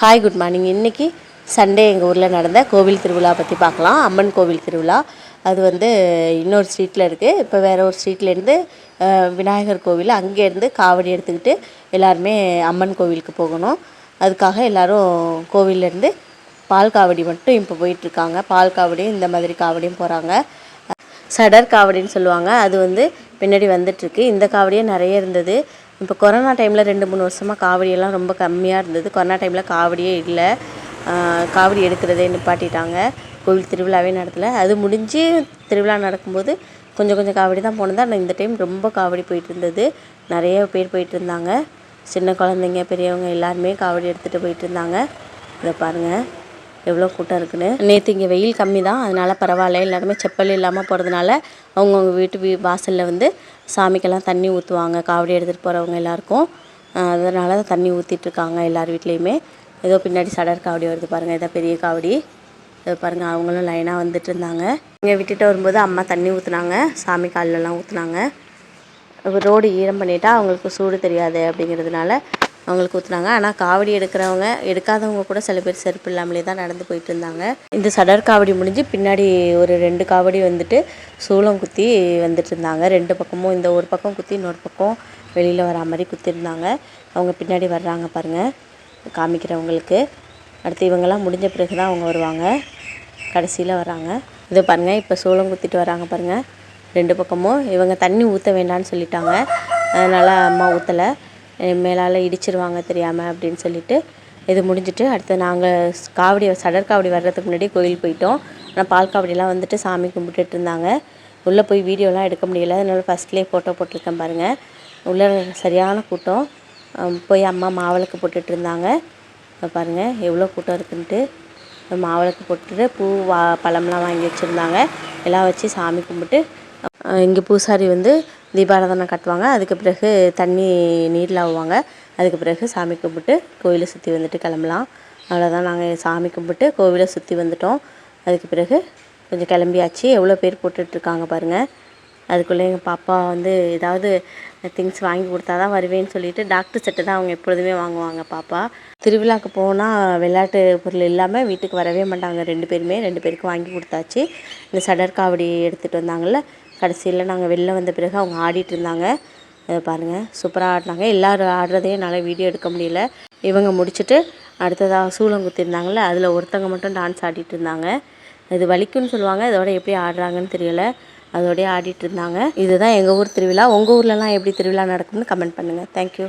Hi good morning இன்றைக்கி Sunday எங்கள் ஊரில் நடந்த கோவில் திருவிழா பற்றி பார்க்கலாம். அம்மன் கோவில் திருவிழா. அது வந்து இன்னொரு ஸ்ட்ரீட்டில் இருக்குது இப்போ வேறு ஒரு ஸ்ட்ரீட்லேருந்து விநாயகர் கோவில் அங்கேருந்து காவடி எடுத்துக்கிட்டு எல்லாருமே அம்மன் கோவிலுக்கு போகணும். அதுக்காக எல்லோரும் கோவிலேருந்து பால் காவடி மட்டும் இப்போ போயிட்டுருக்காங்க பால் காவடியும் இந்த மாதிரி காவடியும் போகிறாங்க சடர் காவடின்னு சொல்லுவாங்க. அது வந்து பின்னாடி வந்துட்டுருக்கு இந்த காவடியே நிறைய இருந்தது. இப்போ கொரோனா டைமில் ரெண்டு மூணு வருஷமாக காவடியெல்லாம் ரொம்ப கம்மியாக இருந்தது. கொரோனா டைமில் காவடியே இல்லை. காவடி எடுக்கிறதே நிப்பாட்டிட்டாங்க. கோவில் திருவிழாவே நடத்தலை. அது முடிஞ்சு திருவிழா நடக்கும்போது கொஞ்சம் கொஞ்சம் காவடி தான் போனது. ஆனால் இந்த டைம் ரொம்ப காவடி போயிட்டு இருந்தது. நிறைய பேர் போயிட்டு இருந்தாங்க. சின்ன குழந்தைங்க பெரியவங்க எல்லாருமே காவடி எடுத்துகிட்டு போயிட்டு இருந்தாங்க. இதை பாருங்கள் எவ்வளோ கூட்டம் இருக்குன்னு. நேற்று இங்கே வெயில் கம்மி தான் அதனால் பரவாயில்ல எல்லாருமே செப்பல் இல்லாமல் போகிறதுனால அவங்கவுங்க வீட்டு வீ வாசலில் வந்து சாமிக்கெல்லாம் தண்ணி ஊற்றுவாங்க காவடி எடுத்துகிட்டு போகிறவங்க எல்லாருக்கும். அதனால தான் தண்ணி ஊற்றிட்டுருக்காங்க எல்லார் வீட்லேயுமே. ஏதோ பின்னாடி சடர் காவடி வருது பாருங்கள் இதான் பெரிய காவடி. இதை பாருங்கள் அவங்களும் லைனாக வந்துட்டு இருந்தாங்க இங்கே விட்டுட்டு வரும்போது அம்மா தண்ணி ஊற்றுனாங்க சாமி கால்லெல்லாம் ஊற்றுனாங்க ரோடு ஈரம் பண்ணிட்டா அவங்களுக்கு சூடு தெரியாது அப்படிங்கிறதுனால அவங்களுக்கு ஊற்றுனாங்க ஆனால் காவடி எடுக்கிறவங்க எடுக்காதவங்க கூட சில பேர் செருப்பு இல்லாமலே தான் நடந்து போயிட்டு இருந்தாங்க. இந்த சடர் காவடி முடிஞ்சு பின்னாடி ஒரு ரெண்டு காவடி வந்துட்டு சூளம் குத்தி வந்துட்டு இருந்தாங்க. ரெண்டு பக்கமும் இந்த ஒரு பக்கம் குத்தி இன்னொரு பக்கம் வெளியில் வரா மாதிரி குத்திருந்தாங்க அவங்க பின்னாடி வர்றாங்க பாருங்கள் காமிக்கிறவங்களுக்கு. அடுத்து இவங்கெல்லாம் முடிஞ்ச பிறகு தான் அவங்க வருவாங்க. கடைசியில் வராங்க இது பாருங்கள் இப்போ சூளம் குத்திட்டு வராங்க பாருங்கள் ரெண்டு பக்கமும் இவங்க தண்ணி ஊற்ற வேண்டாம்னு சொல்லிட்டாங்க. அதனால் அம்மா ஊற்றலை மேலால் இடிச்சிருவாங்க தெரியாமல் அப்படின்னு சொல்லிட்டு இது முடிஞ்சிட்டு அடுத்து நாங்கள் காவடி சடர் காவடி வர்றதுக்கு முன்னாடி கோயில் போயிட்டோம். ஆனால் பால் காவடிலாம் வந்துட்டு சாமி கும்பிட்டுட்டு இருந்தாங்க. உள்ளே போய் வீடியோலாம் எடுக்க முடியல. அதனால ஃபஸ்ட்லேயே ஃபோட்டோ போட்டிருக்கேன் பாருங்கள் உள்ளே சரியான கூட்டம். போய் அம்மா மாவிளக்கு போட்டுட்டு இருந்தாங்க. இப்போ பாருங்கள் எவ்வளோ கூட்டம் இருக்குன்ட்டு. மாவிளக்கு போட்டுட்டு பூ வா பழம்லாம் வாங்கி வச்சுருந்தாங்க. எல்லாம் வச்சு சாமி கும்பிட்டு இங்கே பூசாரி வந்து தீபாராதனை கட்டுவாங்க. அதுக்கு பிறகு தண்ணி நீரில் ஆவுவாங்க அதுக்கு பிறகு சாமி கும்பிட்டு கோவிலை சுற்றி வந்துட்டு கிளம்பலாம். அவ்வளோதான் நாங்கள் சாமி கும்பிட்டு கோவிலை சுற்றி வந்துட்டோம். அதுக்கு பிறகு கொஞ்சம் கிளம்பியாச்சு. எவ்வளோ பேர் போட்டுட்ருக்காங்க பாருங்கள் அதுக்குள்ளே எங்கள் பாப்பா வந்து ஏதாவது திங்ஸ் வாங்கி கொடுத்தா தான் வருவேன்னு சொல்லிட்டு டாக்டர் செட்டு தான் அவங்க எப்பொழுதுமே வாங்குவாங்க பாப்பா. திருவிழாக்கு போனால் விளையாட்டு பொருள் இல்லாமல் வீட்டுக்கு வரவே மாட்டாங்க. ரெண்டு பேருமே ரெண்டு பேருக்கும் வாங்கி கொடுத்தாச்சு. இந்த சடர் காவடி எடுத்துகிட்டு வந்தாங்கள்ல கடைசியில் நாங்கள் வெளில வந்த பிறகு அவங்க ஆடிட்டு இருந்தாங்க. பாருங்கள் சூப்பராக ஆடினாங்க. எல்லோரும் ஆடுறதையும் என்னால் வீடியோ எடுக்க முடியல. இவங்க முடிச்சுட்டு அடுத்ததாக சூளம் குத்திருந்தாங்கல்ல அதில் ஒருத்தவங்க மட்டும் டான்ஸ் ஆடிட்டு இருந்தாங்க. இது வலிக்குன்னு சொல்லுவாங்க இதோட எப்படி ஆடுறாங்கன்னு தெரியல. அதோடய ஆடிட்டு இருந்தாங்க. இதுதான் எங்கள் ஊர் திருவிழா. உங்கள் ஊர்லலாம் எப்படி திருவிழா நடக்கும்னு கமெண்ட் பண்ணுங்கள் தேங்க்யூ